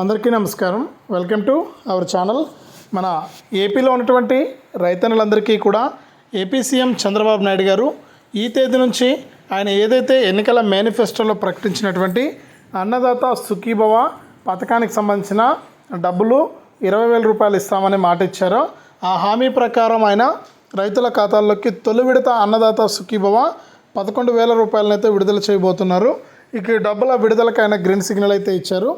అందరికీ నమస్కారం. Welcome to our channel మన ఏపీలో ఉన్నటువంటి రైతన్నులందరికీ కూడా ఏపీ సీఎం చంద్రబాబు నాయుడు గారు ఈ తేదీ నుంచి ఆయన ఏదైతే ఎన్నికల మేనిఫెస్టోలో ప్రకటించినటువంటి అన్నదాత సుఖీభవ పథకానికి సంబంధించిన డబ్బులు ఇరవై వేల రూపాయలు ఇస్తామని మాట ఇచ్చారో ఆ హామీ ప్రకారం ఆయన రైతుల ఖాతాల్లోకి తొలి విడత అన్నదాత సుఖీభవ పదకొండు వేల రూపాయలనైతే విడుదల చేయబోతున్నారు. ఇక డబ్బుల విడుదలకు ఆయన గ్రీన్ సిగ్నల్ అయితే ఇచ్చారు.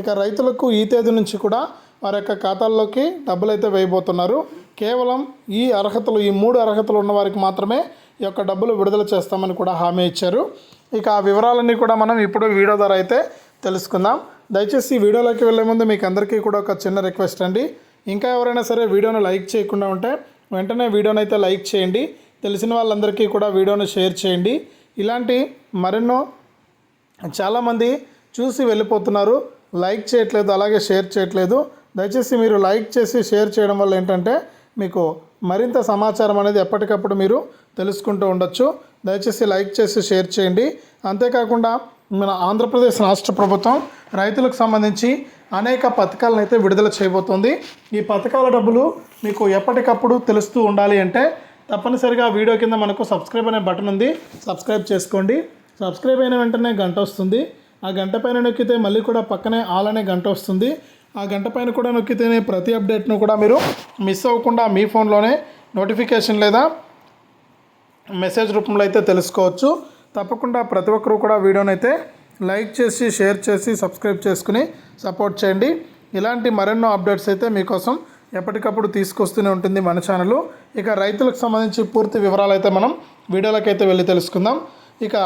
ఇక రైతులకు ఈ తేదీ నుంచి కూడా వారి యొక్క ఖాతాల్లోకి డబ్బులు అయితే వేయబోతున్నారు. కేవలం ఈ అర్హతలు ఈ మూడు అర్హతలు ఉన్న వారికి మాత్రమే ఈ యొక్క డబ్బులు విడుదల చేస్తామని కూడా హామీ ఇచ్చారు. ఇక ఆ వివరాలన్నీ కూడా మనం ఇప్పుడు వీడియో ద్వారా అయితే తెలుసుకుందాం. దయచేసి వీడియోలోకి వెళ్ళే ముందు మీకు అందరికీ కూడా ఒక చిన్న రిక్వెస్ట్ అండి. ఇంకా ఎవరైనా సరే వీడియోను లైక్ చేయకుండా ఉంటే వెంటనే వీడియోని అయితే లైక్ చేయండి. తెలిసిన వాళ్ళందరికీ కూడా వీడియోను షేర్ చేయండి. ఇలాంటి మరెన్నో చాలామంది చూసి వెళ్ళిపోతున్నారు. లైక్ చేయట్లేదు అలాగే షేర్ చేయట్లేదు. దయచేసి మీరు లైక్ చేసి షేర్ చేయడం వల్ల ఏంటంటే మీకు మరింత సమాచారం అనేది ఎప్పటికప్పుడు మీరు తెలుసుకుంటూ ఉండొచ్చు. దయచేసి లైక్ చేసి షేర్ చేయండి. అంతేకాకుండా మన ఆంధ్రప్రదేశ్ రాష్ట్ర ప్రభుత్వం రైతులకు సంబంధించి అనేక పథకాలను అయితే విడుదల చేయబోతోంది. ఈ పథకాల డబ్బులు మీకు ఎప్పటికప్పుడు తెలుస్తూ ఉండాలి అంటే తప్పనిసరిగా వీడియో కింద మనకు సబ్స్క్రైబ్ అనే బటన్ ఉంది. సబ్స్క్రైబ్ చేసుకోండి. సబ్స్క్రైబ్ అయిన వెంటనే గంట వస్తుంది. ఆ గంట పైన నొక్కితే మళ్ళీ కూడా పక్కనే ఆల్ అనే గంట వస్తుంది. ఆ గంట పైన కూడా నొక్కితేనే ప్రతి అప్డేట్ను కూడా మీరు మిస్ అవ్వకుండా మీ ఫోన్లోనే నోటిఫికేషన్ లేదా మెసేజ్ రూపంలో అయితే తెలుసుకోవచ్చు. తప్పకుండా ప్రతి ఒక్కరూ కూడా వీడియోని అయితే లైక్ చేసి షేర్ చేసి సబ్స్క్రైబ్ చేసుకుని సపోర్ట్ చేయండి. ఇలాంటి మరెన్నో అప్డేట్స్ అయితే మీకోసం ఎప్పటికప్పుడు తీసుకొస్తూనే ఉంటుంది మన ఛానల్. ఇక రైతులకు సంబంధించి పూర్తి వివరాలు అయితే మనం వీడియోలకైతే వెళ్ళి తెలుసుకుందాం. ఇక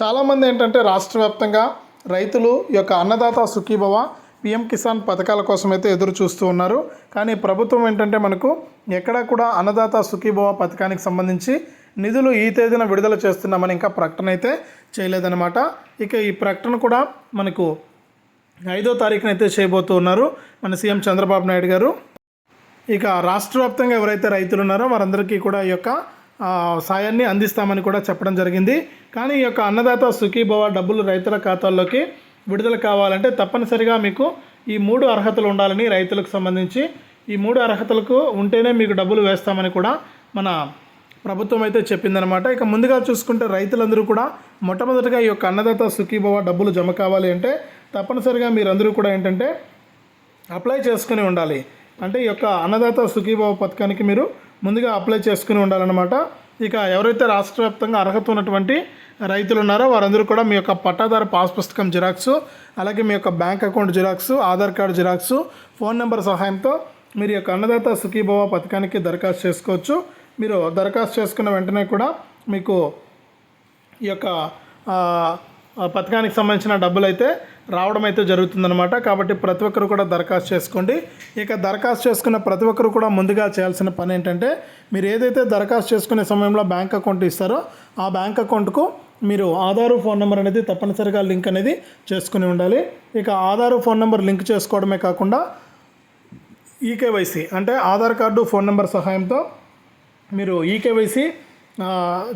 చాలామంది ఏంటంటే రాష్ట్ర వ్యాప్తంగా రైతులు యొక్క అన్నదాత సుఖీభవ పిఎం కిసాన్ పథకాల కోసం అయితే ఎదురు చూస్తూ ఉన్నారు. కానీ ప్రభుత్వం ఏంటంటే మనకు ఎక్కడా కూడా అన్నదాత సుఖీభవ పథకానికి సంబంధించి నిధులు ఈ తేదీన విడుదల చేస్తున్నామని ఇంకా ప్రకటన అయితే చేయలేదన్నమాట. ఇక ఈ ప్రకటన కూడా మనకు ఐదో తారీఖున అయితే చేయబోతూ ఉన్నారు మన సీఎం చంద్రబాబు నాయుడు గారు. ఇక రాష్ట్ర వ్యాప్తంగా ఎవరైతే రైతులు ఉన్నారో వారందరికీ కూడా ఈ యొక్క సాయాన్ని అందిస్తామని కూడా చెప్పడం జరిగింది. కానీ ఈ యొక్క అన్నదాత సుఖీభవ డబ్బులు రైతుల ఖాతాల్లోకి విడుదల కావాలంటే తప్పనిసరిగా మీకు ఈ మూడు అర్హతలు ఉండాలని రైతులకు సంబంధించి ఈ మూడు అర్హతలకు ఉంటేనే మీకు డబ్బులు వేస్తామని కూడా మన ప్రభుత్వం అయితే చెప్పిందనమాట ఇక ముందుగా చూసుకుంటే రైతులందరూ కూడా మొట్టమొదటిగా ఈ యొక్క అన్నదాత సుఖీభవ డబ్బులు జమ కావాలి అంటే తప్పనిసరిగా మీరందరూ కూడా ఏంటంటే అప్లై చేసుకుని ఉండాలి. అంటే ఈ యొక్క అన్నదాత సుఖీభవ పథకానికి మీరు ముందుగా అప్లై చేసుకుని ఉండాలన్నమాట. ఇక ఎవరైతే రాష్ట్ర వ్యాప్తంగా అర్హత ఉన్నటువంటి రైతులు ఉన్నారో వారందరూ కూడా మీ యొక్క పట్టాదారు పాస్ పుస్తకం జిరాక్స్ అలాగే మీ యొక్క bank account xerox Aadhaar card xerox phone number సహాయంతో మీరు యొక్క అన్నదాత సుఖీభవ పథకానికి దరఖాస్తు చేసుకోవచ్చు. మీరు దరఖాస్తు చేసుకున్న వెంటనే కూడా మీకు ఈ యొక్క పథకానికి సంబంధించిన డబ్బులు అయితే రావడం అయితే జరుగుతుందన్నమాట. కాబట్టి ప్రతి ఒక్కరు కూడా దరఖాస్తు చేసుకోండి. ఇక దరఖాస్తు చేసుకున్న ప్రతి ఒక్కరు కూడా ముందుగా చేయాల్సిన పని ఏంటంటే మీరు ఏదైతే దరఖాస్తు చేసుకునే సమయంలో బ్యాంక్ అకౌంట్ ఇస్తారో ఆ బ్యాంక్ అకౌంట్కు మీరు ఆధారు ఫోన్ నెంబర్ అనేది తప్పనిసరిగా లింక్ అనేది చేసుకుని ఉండాలి. ఇక ఆధారు ఫోన్ నెంబర్ లింక్ చేసుకోవడమే కాకుండా ఈకేవైసీ అంటే ఆధార్ కార్డు ఫోన్ నెంబర్ సహాయంతో మీరు ఈకేవైసీ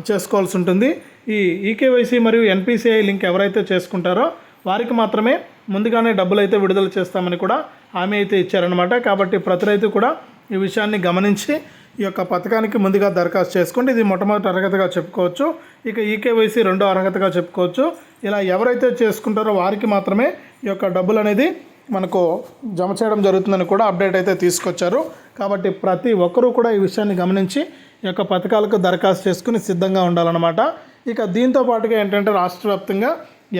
చేసుకోవాల్సి ఉంటుంది. ఈ ఈకేవైసీ మరియు ఎన్పిసిఐ లింక్ ఎవరైతే చేసుకుంటారో వారికి మాత్రమే ముందుగానే డబ్బులు అయితే విడుదల చేస్తామని కూడా హామీ అయితే ఇచ్చారనమాట కాబట్టి ప్రతి రైతు కూడా ఈ విషయాన్ని గమనించి ఈ యొక్క పథకానికి ముందుగా దరఖాస్తు చేసుకోండి ఇది మొట్టమొదటి అర్హతగా చెప్పుకోవచ్చు. ఇక ఈకేవైసీ రెండో అర్హతగా చెప్పుకోవచ్చు. ఇలా ఎవరైతే చేసుకుంటారో వారికి మాత్రమే ఈ యొక్క డబ్బులు అనేది మనకు జమ చేయడం జరుగుతుందని కూడా అప్డేట్ అయితే తీసుకొచ్చారు. కాబట్టి ప్రతి ఒక్కరూ కూడా ఈ విషయాన్ని గమనించి ఈ యొక్క పథకాలకు దరఖాస్తు చేసుకుని సిద్ధంగా ఉండాలన్నమాట. ఇక దీంతో పాటుగా ఏంటంటే రాష్ట్ర వ్యాప్తంగా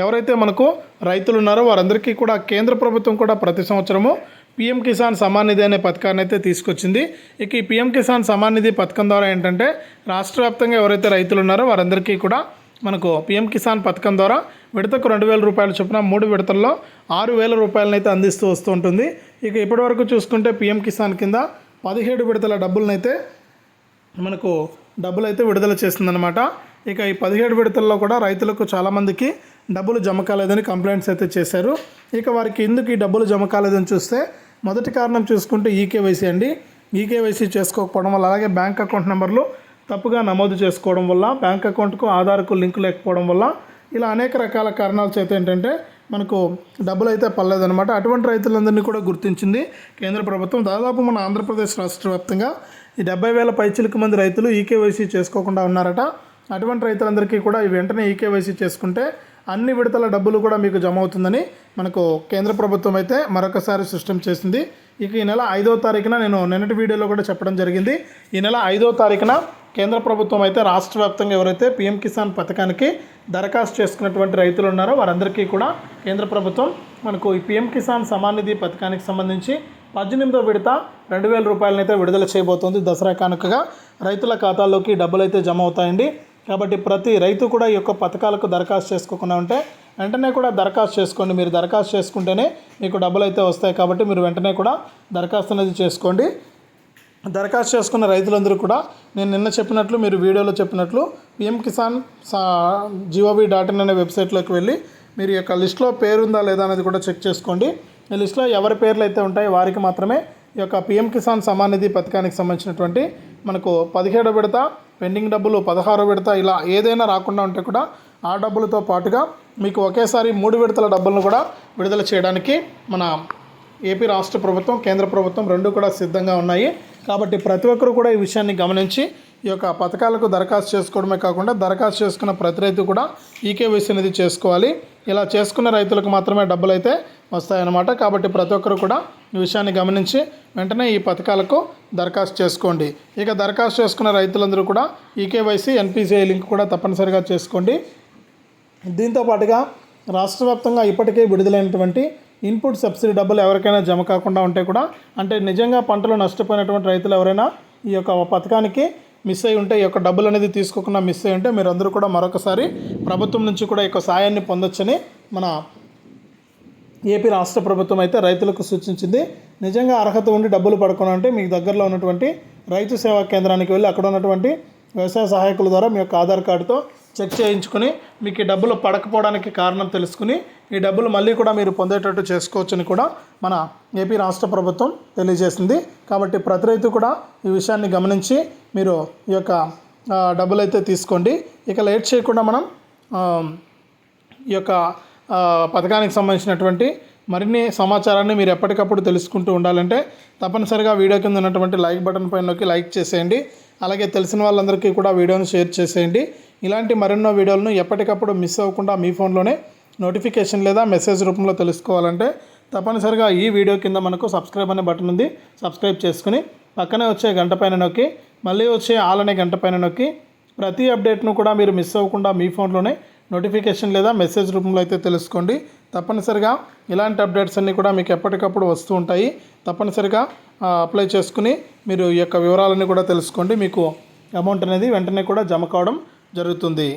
ఎవరైతే మనకు రైతులు ఉన్నారో వారందరికీ కూడా కేంద్ర ప్రభుత్వం కూడా ప్రతి సంవత్సరము పిఎం కిసాన్ సమాన్ నిధి అనే పథకాన్ని అయితే తీసుకొచ్చింది. ఇక ఈ పిఎం కిసాన్ సమాన్ నిధి పథకం ద్వారా ఏంటంటే రాష్ట్ర వ్యాప్తంగా ఎవరైతే రైతులు ఉన్నారో వారందరికీ కూడా మనకు పిఎం కిసాన్ పథకం ద్వారా విడతకు రెండు వేల రూపాయల చొప్పున మూడు విడతల్లో ఆరు వేల రూపాయలనైతే అందిస్తూ వస్తూ ఉంటుంది. ఇక ఇప్పటివరకు చూసుకుంటే పిఎం కిసాన్ కింద పదిహేడు విడతల డబ్బులనైతే మనకు డబ్బులు అయితే విడుదల చేసిందనమాట ఇక ఈ పదిహేడు విడతల్లో కూడా రైతులకు చాలామందికి డబ్బులు జమ కాలేదని కంప్లైంట్స్ అయితే చేశారు. ఇక వారికి ఎందుకు ఈ డబ్బులు జమ కాలేదని చూస్తే మొదటి కారణం చూసుకుంటే ఈకేవైసీ అండి. ఈకేవైసీ చేసుకోకపోవడం వల్ల అలాగే బ్యాంక్ అకౌంట్ నెంబర్లు తప్పుగా నమోదు చేసుకోవడం వల్ల బ్యాంక్ అకౌంట్కు ఆధార్కు లింక్ లేకపోవడం వల్ల ఇలా అనేక రకాల కారణాల చేత ఏంటంటే మనకు డబ్బులు అయితే పర్లేదనమాట అటువంటి రైతులందరినీ కూడా గుర్తించింది కేంద్ర ప్రభుత్వం. దాదాపు మన ఆంధ్రప్రదేశ్ రాష్ట్ర వ్యాప్తంగా ఈ డెబ్బై వేల పైచిలకు మంది రైతులు ఈకేవైసీ చేసుకోకుండా ఉన్నారట. అటువంటి రైతులందరికీ కూడా ఈ వెంటనే ఈకేవైసీ చేసుకుంటే అన్ని విడతల డబ్బులు కూడా మీకు జమ అవుతుందని మనకు కేంద్ర ప్రభుత్వం అయితే మరొకసారి సిస్టమ్ చేసింది. ఇక ఈ నెల ఐదో తారీఖున నేను నిన్నటి వీడియోలో కూడా చెప్పడం జరిగింది. ఈ నెల ఐదో తారీఖున కేంద్ర ప్రభుత్వం అయితే రాష్ట్ర వ్యాప్తంగా ఎవరైతే పీఎం కిసాన్ పథకానికి దరఖాస్తు చేసుకున్నటువంటి రైతులు ఉన్నారో వారందరికీ కూడా కేంద్ర ప్రభుత్వం మనకు ఈ పీఎం కిసాన్ సమాన్ నిధి పథకానికి సంబంధించి పద్దెనిమిదో విడత రెండు వేల రూపాయలనైతే విడుదల చేయబోతోంది. దసరా కానుకగా రైతుల ఖాతాల్లోకి డబ్బులు అయితే జమ అవుతాయండి. కాబట్టి ప్రతి రైతు కూడా ఈ యొక్క పథకాలకు దరఖాస్తు చేసుకోకుండా ఉంటే వెంటనే కూడా దరఖాస్తు చేసుకోండి. మీరు దరఖాస్తు చేసుకుంటేనే మీకు డబ్బులు అయితే వస్తాయి కాబట్టి మీరు వెంటనే కూడా దరఖాస్తు అనేది చేసుకోండి. దరఖాస్తు చేసుకున్న రైతులందరూ కూడా నేను నిన్న చెప్పినట్లు మీరు వీడియోలో చెప్పినట్లు PM Kisan saw G O V dot in అనే వెబ్సైట్లోకి వెళ్ళి మీరు యొక్క లిస్ట్లో పేరు ఉందా లేదా అనేది కూడా చెక్ చేసుకోండి. ఈ లిస్ట్లో ఎవరి పేర్లు అయితే ఉంటాయో వారికి మాత్రమే ఈ యొక్క పిఎం కిసాన్ సమాన్ నిధి పథకానికి సంబంధించినటువంటి మనకు పదిహేడో విడత పెండింగ్ డబ్బులు పదహారో విడత ఇలా ఏదైనా రాకుండా ఉంటే కూడా ఆ డబ్బులతో పాటుగా మీకు ఒకేసారి మూడు విడతల డబ్బులను కూడా విడుదల చేయడానికి మన ఏపీ రాష్ట్ర ప్రభుత్వం కేంద్ర ప్రభుత్వం రెండు కూడా సిద్ధంగా ఉన్నాయి. కాబట్టి ప్రతి ఒక్కరు కూడా ఈ విషయాన్ని గమనించి ఈ యొక్క పథకాలకు దరఖాస్తు చేసుకోవడమే కాకుండా దరఖాస్తు చేసుకున్న ప్రతి రైతు కూడా ఈకేవైసీ అనేది చేసుకోవాలి. ఇలా చేసుకున్న రైతులకు మాత్రమే డబ్బులు అయితే వస్తాయన్నమాట. కాబట్టి ప్రతి ఒక్కరు కూడా ఈ విషయాన్ని గమనించి వెంటనే ఈ పథకాలకు దరఖాస్తు చేసుకోండి. ఇక దరఖాస్తు చేసుకున్న రైతులందరూ కూడా ఈకేవైసీ ఎన్పిసిఐ లింక్ కూడా తప్పనిసరిగా చేసుకోండి. దీంతో పాటుగా రాష్ట్ర వ్యాప్తంగా ఇప్పటికే విడుదలైనటువంటి ఇన్పుట్ సబ్సిడీ డబ్బులు ఎవరికైనా జమ కాకుండా ఉంటే కూడా అంటే నిజంగా పంటలు నష్టపోయినటువంటి రైతులు ఎవరైనా ఈ యొక్క పథకానికి మిస్ అయి ఉంటే ఈ యొక్క డబ్బులు అనేది తీసుకోకుండా మిస్ అయి ఉంటే మీరందరూ కూడా మరొకసారి ప్రభుత్వం నుంచి కూడా ఈ యొక్క సాయాన్ని పొందొచ్చని మన ఏపీ రాష్ట్ర ప్రభుత్వం అయితే రైతులకు సూచించింది. నిజంగా అర్హత ఉండి డబ్బులు పడకుండా అంటే మీకు దగ్గరలో ఉన్నటువంటి రైతు సేవా కేంద్రానికి వెళ్ళి అక్కడ ఉన్నటువంటి వ్యవసాయ సహాయకుల ద్వారా మీ యొక్క ఆధార్ కార్డుతో చెక్ చేయించుకుని మీకు ఈ డబ్బులు పడకపోవడానికి కారణం తెలుసుకుని ఈ డబ్బులు మళ్ళీ కూడా మీరు పొందేటట్టు చేసుకోవచ్చని కూడా మన ఏపీ రాష్ట్ర ప్రభుత్వం తెలియజేసింది. కాబట్టి ప్రతి రైతు కూడా ఈ విషయాన్ని గమనించి మీరు ఈ యొక్క డబ్బులు అయితే తీసుకోండి. ఇక లేట్ చేయకుండా మనం ఈ యొక్క పథకానికి సంబంధించినటువంటి మరిన్ని సమాచారాన్ని మీరు ఎప్పటికప్పుడు తెలుసుకుంటూ ఉండాలంటే తప్పనిసరిగా వీడియో కింద ఉన్నటువంటి లైక్ బటన్ పైనకి లైక్ చేసేయండి. అలాగే తెలిసిన వాళ్ళందరికీ కూడా వీడియోను షేర్ చేసేయండి. ఇలాంటి మరెన్నో వీడియోలను ఎప్పటికప్పుడు మిస్ అవ్వకుండా మీ ఫోన్లోనే నోటిఫికేషన్ లేదా మెసేజ్ రూపంలో తెలుసుకోవాలంటే తప్పనిసరిగా ఈ వీడియో కింద మనకు సబ్స్క్రైబ్ అనే బటన్ ఉంది. సబ్స్క్రైబ్ చేసుకుని పక్కనే వచ్చే గంట పైన నొక్కి మళ్ళీ వచ్చే ఆల్ అనే గంట పైన నొక్కి ప్రతి అప్డేట్ను కూడా మీరు మిస్ అవ్వకుండా మీ ఫోన్లోనే నోటిఫికేషన్ లేదా మెసేజ్ రూపంలో అయితే తెలుసుకోండి. తప్పనిసరిగా ఇలాంటి అప్డేట్స్ అన్నీ కూడా మీకు ఎప్పటికప్పుడు వస్తూ ఉంటాయి. తప్పనిసరిగా అప్లై చేసుకుని మీరు ఈ యొక్క వివరాలన్నీ కూడా తెలుసుకోండి. మీకు అమౌంట్ అనేది వెంటనే కూడా జమ కావడం జరుగుతుంది.